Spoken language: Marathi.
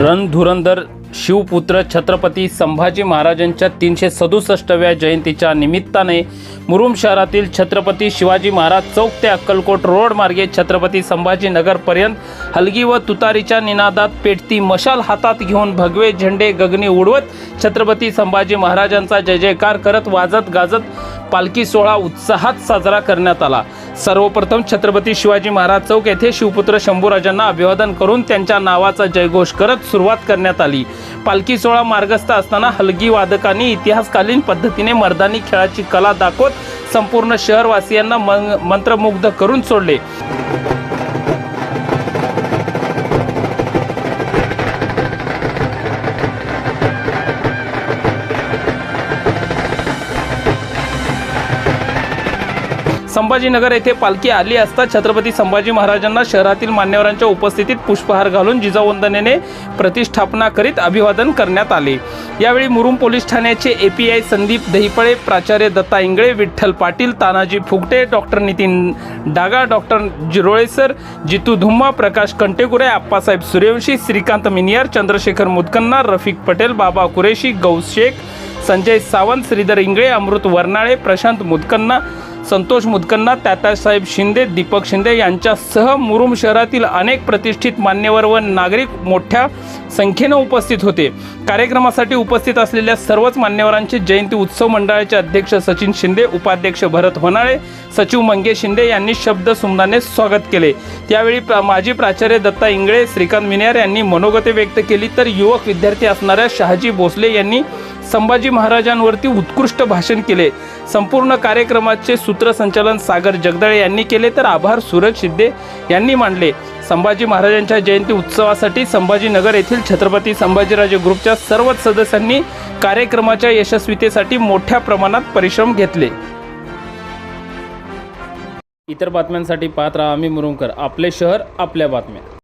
रणधुरंधर शिवपुत्र छत्रपती संभाजी महाराजांच्या तीनशे सदुसष्टव्या जयंतीच्या निमित्ताने मुरुम शहरातील छत्रपती शिवाजी महाराज चौक ते अक्कलकोट रोड मार्गे छत्रपती संभाजीनगरपर्यंत हलगी व तुतारीच्या निनादात पेटती मशाल हातात घेऊन भगवे झेंडे गगनी उडवत छत्रपती संभाजी महाराजांचा जय जयकार करत वाजत गाजत पालखी सोहळा उत्साहात साजरा करण्यात आला. सर्वप्रथम छत्रपती शिवाजी महाराज चौक येथे शिवपुत्र शंभूराजांना अभिवादन करून त्यांच्या नावाचा जयघोष करत सुरुवात करण्यात आली. पालखी सोहळा मार्गस्थ असताना हलगी वादकांनी इतिहासकालीन पद्धतीने मर्दानी खेळाची कला दाखवत संपूर्ण शहरवासियांना मंत्रमुग्ध करून सोडले. संभाजीनगर येथे पालखी आली असता छत्रपती संभाजी महाराजांना शहरातील मान्यवरांच्या उपस्थितीत पुष्पहार घालून जिजावंदनेने प्रतिष्ठापना करीत अभिवादन करण्यात आले. यावेळी मुरुम पोलीस ठाण्याचे एपीआय संदीप दहिपळे प्राचार्य Datta Ingale Vitthal Patil Tanaji Phugate doctor Nitin Daga doctor Jirole sir Jitu Dhumma Prakash Kantekure Appasaheb Suryavanshi Shrikant Miniyar Chandrashekhar Mudkanna Rafiq Patel Baba Qureshi Gaus Shaikh Sanjay Sawant Shridhar Ingale Amrut Varnale Prashant Mudkanna Santosh Mudkanna Tatyasaheb Shinde Deepak Shinde यांच्यासह मुरुम शहरातील अनेक प्रतिष्ठित मान्यवर व नागरिक मोठ्या संख्येनं उपस्थित होते. कार्यक्रमासाठी उपस्थित असलेल्या सर्वच मान्यवरांचे जयंती उत्सव मंडळाचे अध्यक्ष सचिन शिंदे उपाध्यक्ष भरत होनाळे सचिव मंगेश शिंदे यांनी शब्द सुमनाने स्वागत केले. त्यावेळी प्रा- माजी प्राचार्य दत्ता इंगळे श्रीकांत मिनियार यांनी मनोगते व्यक्त केली. तर युवक विद्यार्थी असणाऱ्या शहाजी भोसले यांनी संभाजी महाराजांवरती उत्कृष्ट भाषण केले. संपूर्ण कार्यक्रमाचे सूत्रसंचालन सागर जगदाळे यांनी केले तर आभार सूरज शिंदे यांनी मांडले संभाजी महाराजांच्या जयंती उत्सवासाठी संभाजीनगर येथील छत्रपती संभाजीराजे ग्रुपच्या सर्वच सदस्यांनी कार्यक्रमाच्या यशस्वीतेसाठी मोठ्या प्रमाणात परिश्रम घेतले. इतर बातम्यांसाठी पाहत राहा आम्ही मुरुमकर आपले शहर आपल्या बातम्या.